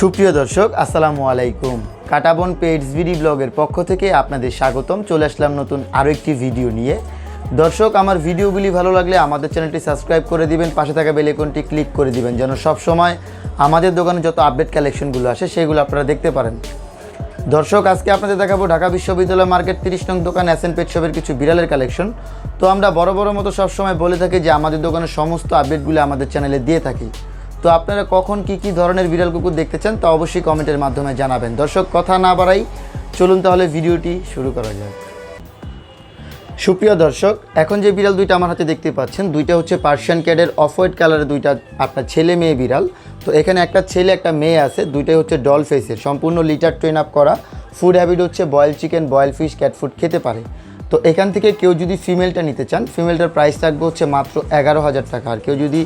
সুপ্রিয় দর্শক, আসসালামু আলাইকুম। কাটাবন পেডস ভিডি ব্লগের পক্ষ থেকে আপনাদের স্বাগতম। চলে আসলাম নতুন আরও একটি ভিডিও নিয়ে। দর্শক, আমার ভিডিওগুলি ভালো লাগলে আমাদের চ্যানেলটি সাবস্ক্রাইব করে দিবেন, পাশে থাকা বেলেকনটি ক্লিক করে দিবেন, যেন সব সময় আমাদের দোকানে যত আপডেট কালেকশনগুলো আসে, সেগুলো আপনারা দেখতে পারেন। দর্শক, আজকে আপনাদের দেখাবো ঢাকা বিশ্ববিদ্যালয় মার্কেট তিরিশ নং দোকান এন পেট শপের কিছু বিড়ালের কালেকশন। তো আমরা বড় বড় মতো সবসময় বলে থাকি যে আমাদের দোকানের সমস্ত আপডেটগুলো আমাদের চ্যানেলে দিয়ে থাকি। তো আপনারা কখন কি কি ধরনের বিড়াল কুকুর দেখতে চান তা অবশ্যই কমেন্টের মাধ্যমে জানাবেন। দর্শক, কথা না বাড়াই চলুন তাহলে ভিডিওটি শুরু করা যাক। সুপ্রিয় দর্শক, এখন যে বিড়াল দুইটা আমার হাতে দেখতে পাচ্ছেন, দুইটা হচ্ছে পার্সিয়ান ক্যাডের অফ হোয়াইট কালারের দুইটা আপনার ছেলে মেয়ে বিড়াল। তো এখানে একটা ছেলে, একটা মেয়ে আছে, দুইটাই হচ্ছে ডল ফেসের। সম্পূর্ণ লিটার ট্রেন আপ করা। ফুড হ্যাবিট হচ্ছে boil chicken, boil fish, cat food খেতে পারে। তো এখান থেকে কেউ যদি ফিমেলটা নিতে চান, ফিমেলটার প্রাইস থাকবে হচ্ছে মাত্র এগারো হাজার টাকা। আর কেউ যদি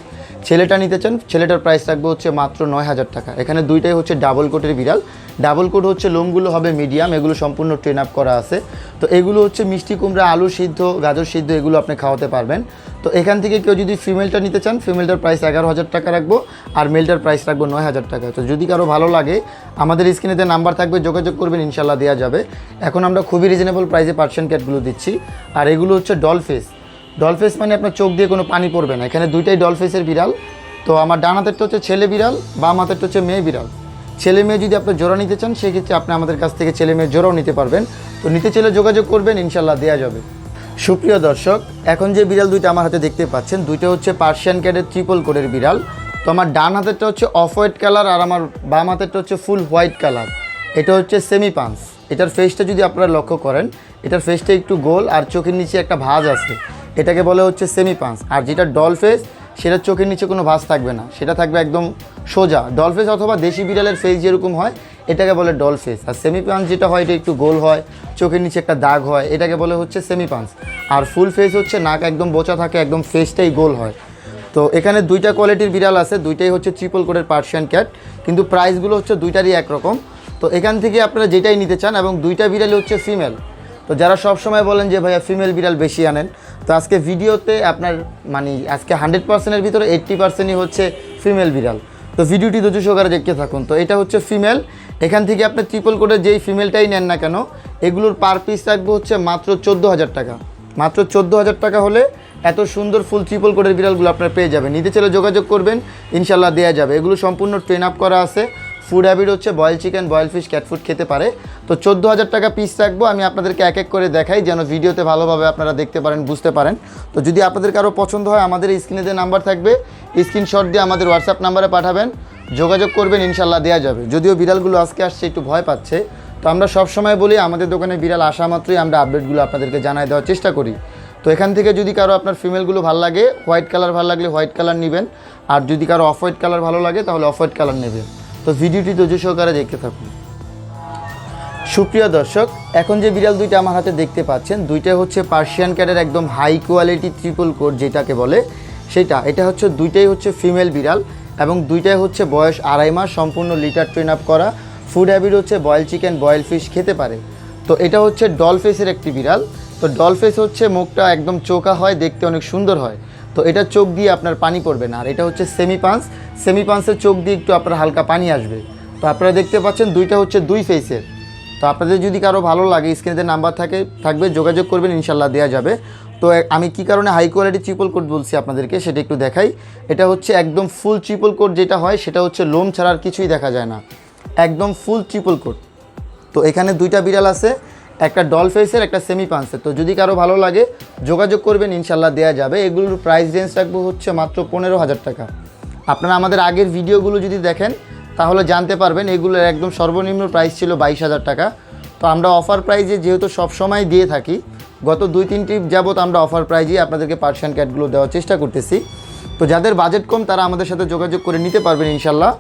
ছেলেটা নিতে চান, ছেলেটার প্রাইস থাকবে হচ্ছে মাত্র নয় হাজার টাকা। এখানে দুইটাই হচ্ছে ডাবল কোটের বিড়াল। ডাবল কোট হচ্ছে লোমগুলো হবে মিডিয়াম এগুলো সম্পূর্ণ ট্রেন আপ করা আছে। তো এগুলো হচ্ছে মিষ্টি কুমড়া, আলু সিদ্ধ, গাজর সিদ্ধ, এগুলো আপনি খাওয়াতে পারবেন। তো এখান থেকে কেউ যদি ফিমেলটা নিতে চান ফিমেলটার প্রাইস এগারো হাজার টাকা রাখব, আর মেলটার প্রাইস রাখব নয় হাজার টাকা। তো যদি কারও ভালো লাগে, আমাদের স্ক্রিনেতে নাম্বার থাকবে, যোগাযোগ করবেন ইনশাল্লাহ দেওয়া যাবে। এখন আমরা খুবই রিজনেবল প্রাইসে পার্সেন্ট ক্যাটগুলো দিচ্ছি। আর এগুলো হচ্ছে ডলফেস ডলফেস মানে আপনার চোখ দিয়ে কোনো পানি পড়বে না। এখানে দুইটাই ডলফেসের বিড়াল। তো আমার ডান হাতেরটা হচ্ছে ছেলে বিড়াল, বাম হাতেরটা হচ্ছে মেয়ে বিড়াল। ছেলে মেয়ে যদি আপনি জোড়া নিতে চান, সেক্ষেত্রে আপনি আমাদের কাছ থেকে ছেলে মেয়ে জোড়াও নিতে পারবেন। তো নিতে চাইলে যোগাযোগ করবেন, ইনশাল্লাহ দেওয়া যাবে। সুপ্রিয় দর্শক, এখন যে বিড়াল দুইটা আমার হাতে দেখতে পাচ্ছেন, দুইটা হচ্ছে পার্সিয়ান ক্যাটের ট্রিপল কোডের বিড়াল। তো আমার ডান হাতেরটা হচ্ছে অফ হোয়াইট কালার আর আমার বাম হাতেরটা হচ্ছে ফুল হোয়াইট কালার এটা হচ্ছে সেমি পান্স এটার ফেসটা যদি আপনারা লক্ষ্য করেন, এটার ফেসটা একটু গোল আর চোখের নিচে একটা ভাজ আছে। এটাকে বলে হচ্ছে সেমি পান্স আর যেটা ডল ফেস সেটার চোখের নিচে কোনো ভাঁজ থাকবে না। সেটা থাকবে একদম সোজা। ডল ফেস অথবা দেশি বিড়ালের ফেস যেরকম হয়, এটাকে বলে ডল ফেস আর সেমি পাঞ্চ যেটা হয়, এটা একটু গোল হয়, চোখের নিচে একটা দাগ হয়, এটাকে বলে হচ্ছে সেমি পাঞ্চ আর ফুল ফেস হচ্ছে, নাক একদম বোচা থাকে, একদম ফেসটাই গোল হয়। তো এখানে দুইটা কোয়ালিটির বিড়াল আছে, দুইটাই হচ্ছে ট্রিপল কোডের পার্সিয়ান ক্যাট কিন্তু প্রাইসগুলো হচ্ছে দুইটারই একরকম। তো এখান থেকে আপনারা যেটাই নিতে চান, এবং দুইটা বিড়ালই হচ্ছে ফিমেল তো যারা সব সময় বলেন যে ভাইয়া ফিমেল বিড়াল বেশি আনেন, তো আজকে ভিডিওতে আপনার মানে আজকে হান্ড্রেড পার্সেন্টের ভিতরে এইট্টি পার্সেন্টই হচ্ছে ফিমেল বিড়াল। তো ভিডিওটি ধৈর্য সহকারে দেখতে থাকুন। তো এটা হচ্ছে ফিমেল এখান থেকে আপনি ট্রিপল কোডের যেই ফিমেলটাই নেন না কেন, এগুলোর পার পিস থাকবে হচ্ছে মাত্র চোদ্দ হাজার টাকা। মাত্র চোদ্দ হাজার টাকা হলে এত সুন্দর ফুল ট্রিপল কোডের বিড়ালগুলো আপনারা পেয়ে যাবেন। নিতে চলে যোগাযোগ করবেন ইনশাল্লাহ দেওয়া যাবে। এগুলো সম্পূর্ণ ট্রেন আপ করা আছে। ফুড হ্যাবিট হচ্ছে boil chicken boil fish cat food খেতে পারে। তো চোদ্দ হাজার টাকা পিস রাখব, আমি আপনাদেরকে এক এক করে দেখাই, যেন ভিডিওতে ভালোভাবে আপনারা দেখতে পারেন, বুঝতে পারেন। তো যদি আপনাদের কারও পছন্দ হয়, আমাদের স্ক্রিনে যে নাম্বার থাকবে স্ক্রিনশট দিয়ে আমাদের হোয়াটসঅ্যাপ নাম্বারে পাঠাবেন, যোগাযোগ করবেন, ইনশাল্লাহ দেওয়া যাবে। যদিও বিড়ালগুলো আজকে আসছে, একটু ভয় পাচ্ছে। তো আমরা সব সময় বলি, আমাদের দোকানে বিড়াল আসা মাত্রই আমরা আপডেটগুলো আপনাদেরকে জানাই দেওয়ার চেষ্টা করি। তো এখান থেকে যদি কারও আপনার ফিমেলগুলো ভালো লাগে হোয়াইট কালার ভালো লাগলে হোয়াইট কালার নেবেন। আর যদি কারও অফ হোয়াইট কালার ভালো লাগে, তাহলে অফ হোয়াইট কালার নেবেন। তো ভিডিওটি ধৈর্য সহকারে দেখতে থাকুন। সুপ্রিয় দর্শক, এখন যে বিড়াল দুইটা আমার হাতে দেখতে পাচ্ছেন, দুইটা হচ্ছে পার্সিয়ান ক্যাটের একদম হাই কোয়ালিটি ট্রিপল কোড যেটাকে বলে, সেটা, এটা হচ্ছে, দুইটাই হচ্ছে ফিমেল বিড়াল এবং দুইটাই হচ্ছে বয়স আড়াই মাস, সম্পূর্ণ লিটার ট্রেন আপ করা। ফুড হ্যাবিট হচ্ছে বয়েল চিকেন, বয়েল ফিশ খেতে পারে। তো এটা হচ্ছে ডলফেসের একটি বিড়াল। তো ডলফেস হচ্ছে মুখটা একদম চোখা হয়, দেখতে অনেক সুন্দর হয়। তো এটা চোখ দিয়ে আপনার পানি পড়বে না। আর এটা হচ্ছে সেমি পান্স সেমি পান্সের চোখ দিয়ে একটু আপনার হালকা পানি আসবে। তো আপনারা দেখতে পাচ্ছেন দুইটা হচ্ছে দুই ফেসের তো আপনাদের যদি কারও ভালো লাগে স্ক্রিনে নাম্বার থাকে, থাকবে, যোগাযোগ করবেন ইনশাল্লাহ দেওয়া যাবে। তো আমি কি কারণে হাই কোয়ালিটি চিপল কোট বলছি আপনাদেরকে, সেটা একটু দেখাই। এটা হচ্ছে একদম ফুল ট্রিপল কোড যেটা হয়, সেটা হচ্ছে লোম ছাড়া আর কিছুই দেখা যায় না। একদম ফুল ট্রিপল কোট তো এখানে দুইটা বিড়াল আছে। একটা ডল ফেসের একটা সেমি পান্সের তো যদি কারও ভালো লাগে, যোগাযোগ করবেন, ইনশাল্লাহ দেওয়া যাবে। এগুলোর প্রাইস রেঞ্জ রাখব হচ্ছে মাত্র পনেরো হাজার টাকা। আপনারা আমাদের আগের ভিডিওগুলো যদি দেখেন, তাহলে জানতে পারবেন, এগুলোর একদম সর্বনিম্ন প্রাইস ছিল বাইশ হাজার টাকা। তো আমরা অফার প্রাইজে যেহেতু সব সময় দিয়ে থাকি, গত দুই, তিন ট্রিপ যাবত আমরা অফার প্রাইজেই আপনাদেরকে পার্সিয়ান ক্যাটগুলো দেওয়ার চেষ্টা করতেছি। তো যাদের বাজেট কম, তারা আমাদের সাথে যোগাযোগ করে নিতে পারবেন, ইনশাল্লাহ।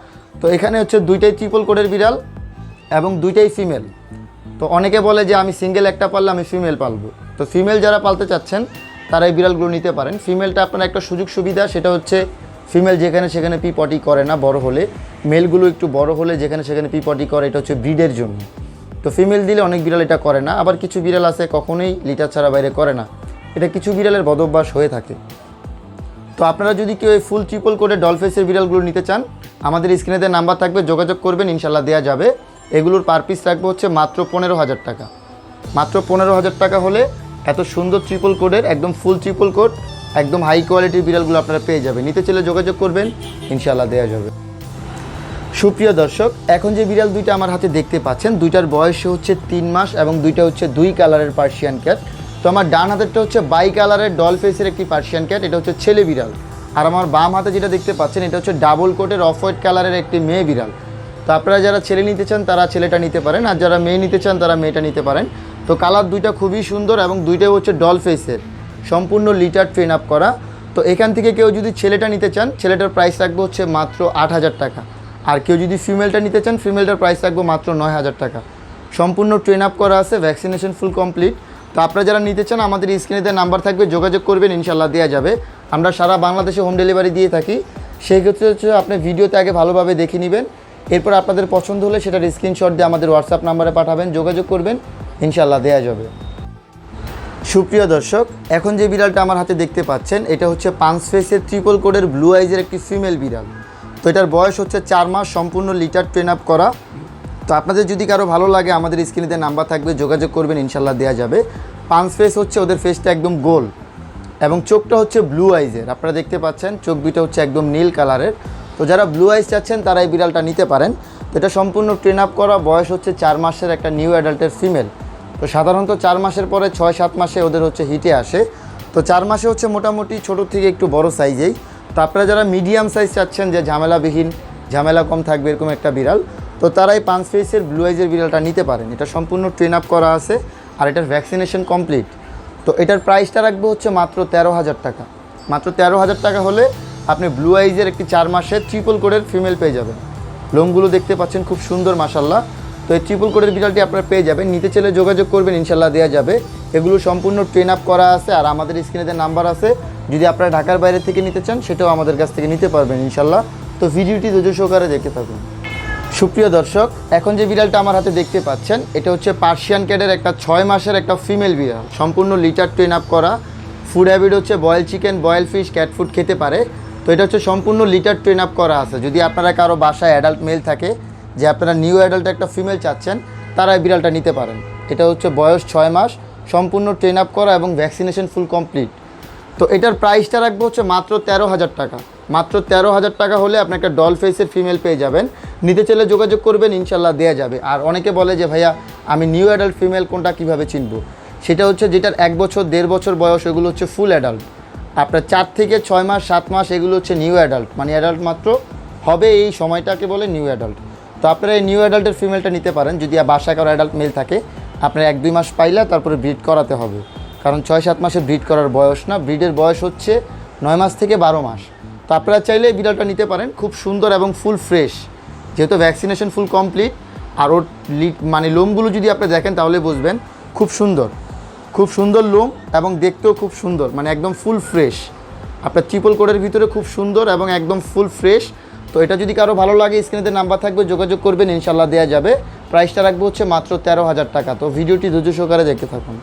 তো এখানে হচ্ছে দুইটাই ট্রিপল কোডের বিড়াল এবং দুইটাই ফিমেল তো অনেকে বলে যে আমি সিঙ্গেল একটা পারলে আমি ফিমেল পালবো। তো ফিমেল যারা পালতে চাচ্ছেন, তারা এই বিড়ালগুলো নিতে পারেন। ফিমেলটা আপনার একটা সুযোগ সুবিধা, সেটা হচ্ছে ফিমেল যেখানে সেখানে পি পটি করে না, বড় হলে। মেলগুলো একটু বড় হলে যেখানে সেখানে পি পটি করে, এটা হচ্ছে ব্রিডের জন্য। তো ফিমেল দিলে অনেক বিড়াল এটা করে না, আবার কিছু বিড়াল আছে কখনোই লিটার ছাড়া বাইরে করে না। এটা কিছু বিড়ালের বদভ্যাস হয়ে থাকে। তো আপনারা যদি কেউ ফুল ট্রিপল করে ডলফেসের বিড়ালগুলো নিতে চান, আমাদের স্ক্রিনে নাম্বার থাকবে, যোগাযোগ করবেন ইনশাল্লাহ দেওয়া যাবে। এগুলোর পার পিস রাখব হচ্ছে মাত্র পনেরো হাজার টাকা। মাত্র পনেরো হাজার টাকা হলে এত সুন্দর ট্রিপল কোডের একদম ফুল ট্রিপল কোড একদম হাই কোয়ালিটির বিড়ালগুলো আপনারা পেয়ে যাবেন। নিতে চাইলে যোগাযোগ করবেন ইনশাল্লাহ দেওয়া যাবে। সুপ্রিয় দর্শক, এখন যে বিড়াল দুইটা আমার হাতে দেখতে পাচ্ছেন, দুইটার বয়স হচ্ছে তিন মাস এবং দুইটা হচ্ছে দুই কালারের পার্সিয়ান ক্যাট তো আমার ডান হাতেরটা হচ্ছে বাই কালারের ডল ফেসের একটি পার্সিয়ান ক্যাট এটা হচ্ছে ছেলে বিড়াল। আর আমার বাম হাতে যেটা দেখতে পাচ্ছেন, এটা হচ্ছে ডাবল কোটের অফ হোয়াইট কালারের একটি মেয়ে বিড়াল। তো আপনারা যারা ছেলে নিতে চান, তারা ছেলেটা নিতে পারেন। আর যারা মেয়ে নিতে চান, তারা মেয়েটা নিতে পারেন। তো কালার দুইটা খুবই সুন্দর এবং দুইটাই হচ্ছে ডল ফেসের সম্পূর্ণ লিটার ট্রেন আপ করা। তো এখান থেকে কেউ যদি ছেলেটা নিতে চান, ছেলেটার প্রাইস রাখব হচ্ছে মাত্র আট হাজার টাকা। আর কেউ যদি ফিমেলটা নিতে চান ফিমেলটার প্রাইস রাখব মাত্র নয় হাজার টাকা। সম্পূর্ণ ট্রেন আপ করা আছে ভ্যাকসিনেশন ফুল কমপ্লিট তো আপনারা যারা নিতে চান, আমাদের স্ক্রিনে দেওয়া নাম্বার থাকবে, যোগাযোগ করবেন ইনশাল্লাহ দেওয়া যাবে। আমরা সারা বাংলাদেশে হোম ডেলিভারি দিয়ে থাকি। সেই ক্ষেত্রে হচ্ছে আপনি ভিডিওতে আগে ভালোভাবে দেখে নেবেন। এরপর আপনাদের পছন্দ হলে সেটার স্ক্রিনশট দিয়ে আমাদের হোয়াটসঅ্যাপ নাম্বারে পাঠাবেন, যোগাযোগ করবেন ইনশাল্লাহ দেওয়া যাবে। সুপ্রিয় দর্শক, এখন যে বিড়ালটা আমার হাতে দেখতে পাচ্ছেন, এটা হচ্ছে পাঁচ ফেসের ট্রিপল কোডের ব্লু আইজের একটি ফিমেল বিড়াল। তো এটার বয়স হচ্ছে চার মাস, সম্পূর্ণ লিটার ট্রেন আপ করা। তো আপনাদের যদি কারও ভালো লাগে, আমাদের স্ক্রিনেতে নাম্বার থাকবে, যোগাযোগ করবেন ইনশাল্লাহ দেওয়া যাবে। পাঁচ ফেস হচ্ছে ওদের ফেসটা একদম গোল এবং চোখটা হচ্ছে ব্লু আইজের আপনারা দেখতে পাচ্ছেন, চোখ দুটো হচ্ছে একদম নীল কালারের তো যারা ব্লু আইজ চাচ্ছেন তারা এই বিড়ালটা নিতে পারেন। তো এটা সম্পূর্ণ ট্রেন আপ করা, বয়স হচ্ছে চার মাসের একটা নিউ অ্যাডাল্টের ফিমেল তো সাধারণত চার মাসের পরে ছয়, সাত মাসে ওদের হচ্ছে হিটে আসে। তো চার মাসে হচ্ছে মোটামুটি ছোটোর থেকে একটু বড় সাইজেই তো আপনারা যারা মিডিয়াম সাইজ চাচ্ছেন, যে ঝামেলাবিহীন, ঝামেলা কম থাকবে এরকম একটা বিড়াল, তো তারাই পাঁচ ফেসের ব্লু আইজের বিড়ালটা নিতে পারেন। এটা সম্পূর্ণ ট্রেন আপ করা আছে আর এটার ভ্যাকসিনেশন কমপ্লিট তো এটার প্রাইসটা রাখব হচ্ছে মাত্র তেরো হাজার টাকা। মাত্র তেরো হাজার টাকা হলে আপনি ব্লু আইজের একটি চার মাসের ট্রিপল কোডের ফিমেল পেয়ে যাবেন। লোমগুলো দেখতে পাচ্ছেন খুব সুন্দর মাসাল্লাহ তো এই ট্রিপল কোডের বিড়ালটি আপনারা পেয়ে যাবেন। নিতে চাইলে যোগাযোগ করবেন ইনশাল্লাহ দেওয়া যাবে। এগুলো সম্পূর্ণ ট্রেন আপ করা আছে আর আমাদের স্ক্রিনেতে নাম্বার আছে, যদি আপনারা ঢাকার বাইরে থেকে নিতে চান, সেটাও আমাদের কাছ থেকে নিতে পারবেন ইনশাল্লাহ তো ভিডিওটি ধৈর্য সহকারে দেখতে থাকুন। সুপ্রিয় দর্শক, এখন যে বিড়ালটা আমার হাতে দেখতে পাচ্ছেন, এটা হচ্ছে পার্সিয়ান ক্যাটের একটা ছয় মাসের একটা ফিমেল বিড়াল। সম্পূর্ণ লিটার ট্রেন আপ করা। ফুড হ্যাবিট হচ্ছে boil chicken boil fish cat food খেতে পারে। তো এটা হচ্ছে সম্পূর্ণ লিটার ট্রেন আপ করা আছে। যদি আপনারা কারও বাসায় অ্যাডাল্ট মেল থাকে, যে আপনারা নিউ অ্যাডাল্ট একটা ফিমেল চাচ্ছেন, তারা এই বিড়ালটা নিতে পারেন। এটা হচ্ছে বয়স ছয় মাস, সম্পূর্ণ ট্রেন আপ করা এবং ভ্যাকসিনেশন ফুল কমপ্লিট তো এটার প্রাইসটা রাখব হচ্ছে মাত্র তেরো হাজার টাকা। মাত্র তেরো হাজার টাকা হলে আপনি একটা ডল ফেসের ফিমেল পেয়ে যাবেন। নিতে চাইলে যোগাযোগ করবেন ইনশাল্লাহ দেওয়া যাবে। আর অনেকে বলে যে, ভাইয়া, আমি নিউ অ্যাডাল্ট ফিমেল কোনটা কীভাবে চিনব? সেটা হচ্ছে যেটার এক বছর, দেড় বছর বয়স, এগুলো হচ্ছে ফুল অ্যাডাল্ট আপনার চার থেকে ছয় মাস, সাত মাস এগুলো হচ্ছে নিউ অ্যাডাল্ট মানে অ্যাডাল্ট মাত্র হবে এই সময়টাকে বলে নিউ অ্যাডাল্ট তো আপনারা এই নিউ অ্যাডাল্টের ফিমেলটা নিতে পারেন, যদি বাসায় কারও অ্যাডাল্ট মেল থাকে, আপনার এক, দুই মাস পাইলে তারপরে ব্রিড করাতে হবে। কারণ ছয়, সাত মাসে ব্রিড করার বয়স না ব্রিডের বয়স হচ্ছে নয় মাস থেকে বারো মাস। তো আপনারা চাইলে এই বিড়ালটা নিতে পারেন, খুব সুন্দর এবং ফুল ফ্রেশ যেহেতু ভ্যাকসিনেশন ফুল কমপ্লিট আর ওর মানে লোমগুলো যদি আপনি দেখেন, তাহলে বুঝবেন, খুব সুন্দর। খুব সুন্দর লুম এবং দেখতেও খুব সুন্দর মানে একদম ফুল ফ্রেশ আপনার ট্রিপল কোডের ভিতরে খুব সুন্দর এবং একদম ফুল ফ্রেশ তো এটা যদি কারও ভালো লাগে স্ক্রিনেতে নাম্বার থাকবে, যোগাযোগ করবেন ইনশাল্লাহ দেওয়া যাবে। প্রাইসটা রাখব হচ্ছে মাত্র তেরো হাজার টাকা। তো ভিডিওটি ধৈর্য সহকারে দেখতে থাকুন।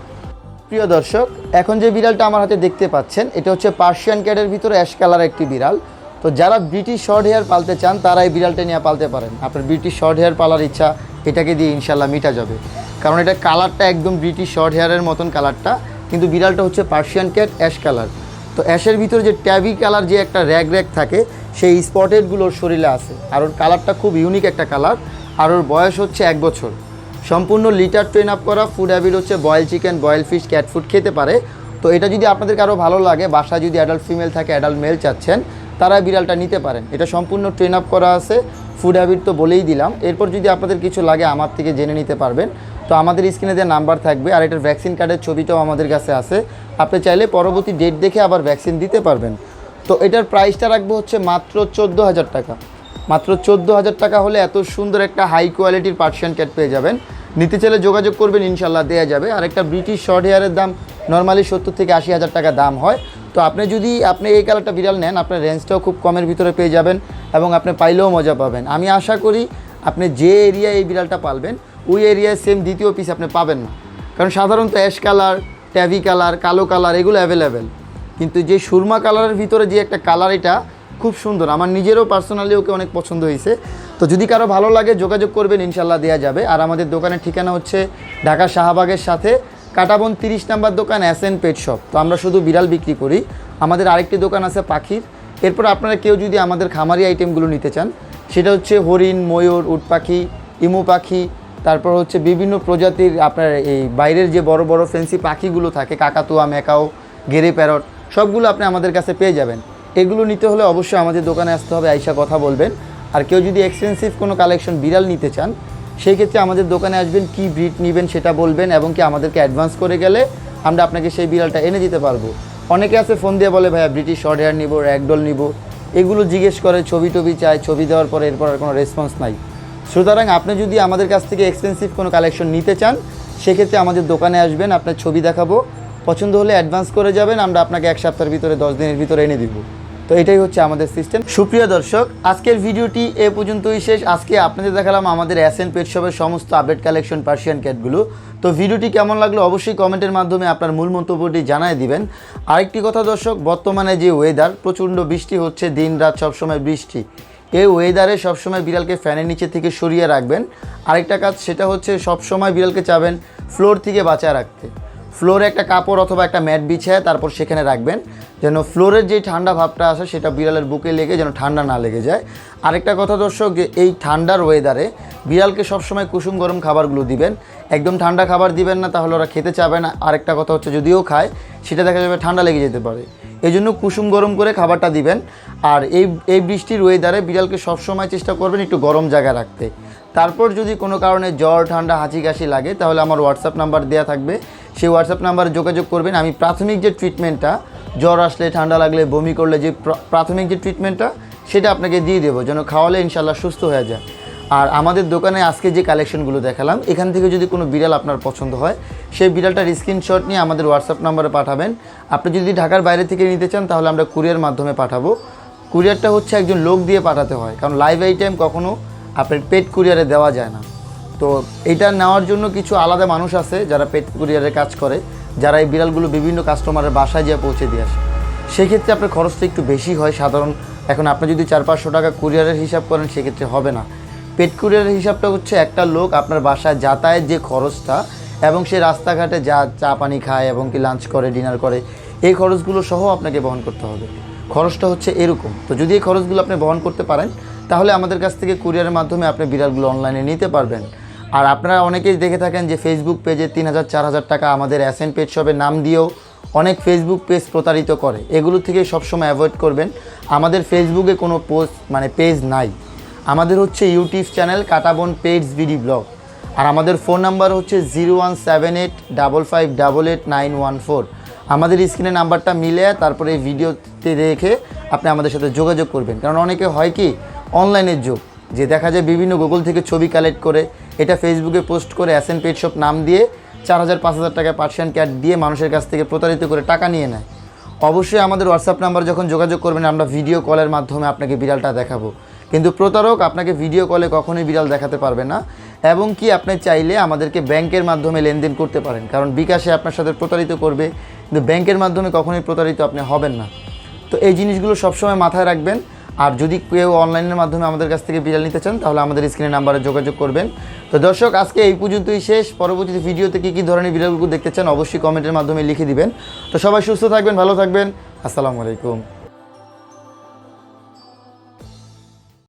প্রিয় দর্শক, এখন যে বিড়ালটা আমার হাতে দেখতে পাচ্ছেন, এটা হচ্ছে পার্সিয়ান ক্যাটের ভিতরে অ্যাশ কালার একটি বিড়াল। তো যারা ব্রিটিশ শর্ট হেয়ার পালতে চান, তারা এই বিড়ালটা নিয়ে পালতে পারেন। আপনার ব্রিটিশ শর্ট হেয়ার পালার ইচ্ছা এটাকে দিয়ে ইনশাল্লাহ মিটা যাবে। কারণ এটা কালারটা একদম ব্রিটিশ শর্ট হেয়ারের মতন কালারটা, কিন্তু বিড়ালটা হচ্ছে পার্সিয়ান ক্যাট অ্যাশ কালার তো অ্যাশের ভিতরে যে ট্যাবি কালার যে একটা র্যাগ র্যাগ থাকে, সেই স্পটেডগুলো ওর শরীরে আছে। আর ওর কালারটা খুব ইউনিক একটা কালার আর ওর বয়স হচ্ছে এক বছর। সম্পূর্ণ লিটার ট্রেন আপ করা ফুড হ্যাবিট হচ্ছে boil chicken boil fish cat food খেতে পারে। তো এটা যদি আপনাদের কারও ভালো লাগে, বাসায় যদি অ্যাডাল্ট ফিমেল থাকে অ্যাডাল্ট মেল চাচ্ছেন তারা বিড়ালটা নিতে পারেন। এটা সম্পূর্ণ ট্রেন আপ করা আছে। ফুড হ্যাবিট তো বলেই দিলাম। এরপর যদি আপনাদের কিছু লাগে, আমার থেকে জেনে নিতে পারবেন। তো আমাদের স্ক্রিনে যে নাম্বার থাকবে আর এটার ভ্যাকসিন কার্ডের ছবিটাও আমাদের কাছে আছে। আপনি চাইলে পরবর্তী ডেট দেখে আবার ভ্যাকসিন দিতে পারবেন। তো এটার প্রাইসটা রাখব হচ্ছে মাত্র চোদ্দ হাজার টাকা। মাত্র চোদ্দ হাজার টাকা হলে এত সুন্দর একটা হাই কোয়ালিটির পার্সিয়ান ক্যাট পেয়ে যাবেন। নিতে চাইলে যোগাযোগ করবেন ইনশাল্লাহ দেওয়া যাবে। আর একটা ব্রিটিশ শর্ট হেয়ারের দাম নর্মালি সত্তর থেকে আশি হাজার টাকা দাম হয়। তো আপনি যদি, আপনি এই কালারটা বিড়াল নেন, আপনার রেঞ্জটাও খুব কমের ভিতরে পেয়ে যাবেন এবং আপনি পাইলেও মজা পাবেন। আমি আশা করি আপনি যে এরিয়ায় এই বিড়ালটা পালবেন, ওই এরিয়ায় সেম দ্বিতীয় পিস আপনি পাবেন না। কারণ সাধারণত অ্যাশ কালার ট্যাভি কালার কালো কালার এগুলো অ্যাভেলেবেল কিন্তু যে সুরমা কালারের ভিতরে যে একটা কালার এটা খুব সুন্দর। আমার নিজেরও পার্সোনালি ওকে অনেক পছন্দ হয়েছে। তো যদি কারও ভালো লাগে, যোগাযোগ করবেন ইনশাল্লাহ দেওয়া যাবে। আর আমাদের দোকানের ঠিকানা হচ্ছে ঢাকা শাহবাগের সাথে কাটাবন তিরিশ নাম্বার দোকান এস এন পেট শপ তো আমরা শুধু বিড়াল বিক্রি করি। আমাদের আরেকটি দোকান আছে পাখির। এরপর আপনারা কেউ যদি আমাদের খামারি আইটেমগুলো নিতে চান, সেটা হচ্ছে হরিণ, ময়ূর, উট পাখি, ইমু পাখি, তারপর হচ্ছে বিভিন্ন প্রজাতির আপনার এই বাইরের যে বড় বড় ফেন্সি পাখিগুলো থাকে, কাকাতুয়া মেকাও গেরে প্যারট, সবগুলো আপনি আমাদের কাছে পেয়ে যাবেন। এগুলো নিতে হলে অবশ্যই আমাদের দোকানে আসতে হবে, আইসা কথা বলবেন। আর কেউ যদি এক্সপেন্সিভ কোনো কালেকশন বিড়াল নিতে চান সেই ক্ষেত্রে আমাদের দোকানে আসবেন, কি ব্রিড নেবেন সেটা বলবেন এবং কি আমাদেরকে অ্যাডভান্স করে গেলে আমরা আপনাকে সেই বিড়ালটা এনে দিতে পারব। অনেকে আছে ফোন দিয়ে বলে, ভাইয়া ব্রিটিশ শর্ট হেয়ার নিবো র্যাকডল নিবো। এগুলো জিজ্ঞেস করে, ছবি টবি চায়, ছবি দেওয়ার পরে এরপর আর কোনো রেসপন্স নাই। সুতরাং আপনি যদি আমাদের কাছ থেকে এক্সপেন্সিভ কোনো কালেকশন নিতে চান, সেক্ষেত্রে আমাদের দোকানে আসবেন, আপনার ছবি দেখাবো। পছন্দ হলে অ্যাডভান্স করে যাবেন, আমরা আপনাকে এক সপ্তাহের ভিতরে, দশ দিনের ভিতরে এনে দিব। তো এটাই হচ্ছে আমাদের সিস্টেম সুপ্রিয় দর্শক, আজকের ভিডিওটি এ পর্যন্তই শেষ। আজকে আপনাদের দেখালাম আমাদের এন পেট শপের সমস্ত আপডেট কালেকশন পার্সিয়ান ক্যাটগুলো তো ভিডিওটি কেমন লাগল অবশ্যই কমেন্টের মাধ্যমে আপনার মূল মন্তব্যটি জানায় দিবেন। আরেকটি কথা দর্শক, বর্তমানে যে ওয়েদার প্রচণ্ড বৃষ্টি হচ্ছে দিন রাত সবসময় বৃষ্টি। এই ওয়েদারে সবসময় বিড়ালকে ফ্যানের নিচে থেকে সরিয়ে রাখবেন। আরেকটা কাজ, সেটা হচ্ছে সবসময় বিড়ালকে চাবেন ফ্লোর থেকে বাঁচায় রাখতে। ফ্লোরে একটা কাপড় অথবা একটা ম্যাট বিছায় তারপর সেখানে রাখবেন। যেন ফ্লোরের যে ঠান্ডা ভাবটা আসে সেটা বিড়ালের বুকে লেগে যেন ঠান্ডা না লেগে যায়। আরেকটা কথা দর্শক, যে এই ঠান্ডার ওয়েদারে বিড়ালকে সবসময় কুসুম গরম খাবারগুলো দিবেন। একদম ঠান্ডা খাবার দিবেন না, তাহলে ওরা খেতে চাবে না। আরেকটা কথা হচ্ছে যদিও খায়, সেটা দেখা যাবে ঠান্ডা লেগে যেতে পারে। এই জন্য কুসুম গরম করে খাবারটা দিবেন। আর এই এই বৃষ্টির ওয়েদারে বিড়ালকে সবসময় চেষ্টা করবেন একটু গরম জায়গায় রাখতে। তারপর যদি কোনো কারণে জ্বর, ঠান্ডা হাঁচি কাশি লাগে, তাহলে আমার হোয়াটসঅ্যাপ নাম্বার দেওয়া থাকবে। সেই হোয়াটসঅ্যাপ নাম্বারে যোগাযোগ করবেন। আমি প্রাথমিক যে ট্রিটমেন্টটা জ্বর আসলে, ঠান্ডা লাগলে, বমি করলে যে প্র- প্রাথমিক যে ট্রিটমেন্টটা সেটা আপনাকে দিয়ে দেবো, যেন খাওয়ালে ইনশাল্লাহ সুস্থ হয়ে যায়। আর আমাদের দোকানে আজকে যে কালেকশনগুলো দেখালাম, এখান থেকে যদি কোনো বিড়াল আপনার পছন্দ হয়, সেই বিড়ালটার স্ক্রিনশট নিয়ে আমাদের হোয়াটসঅ্যাপ নাম্বারে পাঠাবেন। আপনি যদি ঢাকার বাইরে থেকে নিতে চান, তাহলে আমরা কুরিয়ার মাধ্যমে পাঠাবো। কুরিয়ারটা হচ্ছে একজন লোক দিয়ে পাঠাতে হয়। কারণ লাইভ আইটেম কখনো আপনার পেট কুরিয়ারে দেওয়া যায় না। তো এটা নেওয়ার জন্য কিছু আলাদা মানুষ আছে যারা পেট কুরিয়ারে কাজ করে, যারা এই বিড়ালগুলো বিভিন্ন কাস্টমারের বাসায় যেয়ে পৌঁছে দিয়ে আসে। সেক্ষেত্রে আপনার খরচটা একটু বেশি হয়, সাধারণ এখন আপনি যদি চার পাঁচশো টাকা কুরিয়ারের হিসাব করেন, সেক্ষেত্রে হবে না। পেট কুরিয়ারের হিসাবটা হচ্ছে একটা লোক আপনার বাসায় যাতায়াত যে খরচটা এবং সে রাস্তাঘাটে যা চা পানি খায় এবং কি লাঞ্চ করে ডিনার করে, এই খরচগুলো সহ আপনাকে বহন করতে হবে। খরচটা হচ্ছে এরকম। তো যদি এই খরচগুলো আপনি বহন করতে পারেন তাহলে আমাদের কাছ থেকে কুরিয়ারের মাধ্যমে আপনি বিড়ালগুলো অনলাইনে নিতে পারবেন। আর আপনারা অনেকেই দেখে থাকেন যে ফেসবুক পেজে তিন হাজার চার হাজার টাকা আমাদের অ্যাসেন্ট পেজ শপের নাম দিয়েও অনেক ফেসবুক পেজ প্রতারিত করে। এগুলো থেকে সবসময় অ্যাভয়েড করবেন। আমাদের ফেসবুকে কোনো পোস্ট মানে পেজ নাই। আমাদের হচ্ছে YouTube channel Katabon page BD blog আর আমাদের ফোন নাম্বার হচ্ছে zero one seven eight double five double eight nine one four আমাদের স্ক্রিনে নাম্বারটা মিলে তারপরে ভিডিওতে দেখে আপনি আমাদের সাথে যোগাযোগ করবেন। কারণ অনেকে হয় কি অনলাইনের যুগ, যে দেখা যায় বিভিন্ন গুগল থেকে ছবি কালেক্ট করে, এটা ফেসবুকে পোস্ট করে অ্যাসেন পেট শপ নাম দিয়ে চার হাজার, পাঁচ হাজার টাকা পার্সিয়ান ক্যাট দিয়ে মানুষের কাছ থেকে প্রতারিত করে টাকা নিয়ে নেয়। অবশ্যই আমাদের হোয়াটসঅ্যাপ নাম্বার যখন যোগাযোগ করবেন, আমরা ভিডিও কলের মাধ্যমে আপনাকে বিড়ালটা দেখাবো। কিন্তু প্রতারক আপনাকে ভিডিও কলে কখনোই বিড়াল দেখাতে পারবে না, এবং কি আপনি চাইলে আমাদেরকে ব্যাংকের মাধ্যমে লেনদেন করতে পারেন, কারণ বিকাশে আপনার সাথে প্রতারিত করবে, কিন্তু ব্যাংকের মাধ্যমে কখনোই প্রতারিত আপনি হবেন না। তো এই জিনিসগুলো সবসময় মাথায় রাখবেন আর যদি কেউ অনলাইনের মাধ্যমে আমাদের কাছ থেকে বিড়াল নিতে চান, তাহলে আমাদের স্ক্রিনে নাম্বারে যোগাযোগ করবেন। তো দর্শক, আজকে এই পর্যন্তই শেষ। পরবর্তীতে ভিডিওতে কী কী ধরনের বিড়ালগুলো দেখতে চান, অবশ্যই কমেন্টের মাধ্যমে লিখে দিবেন। তো সবাই সুস্থ থাকবেন, ভালো থাকবেন। আসসালামু আলাইকুম।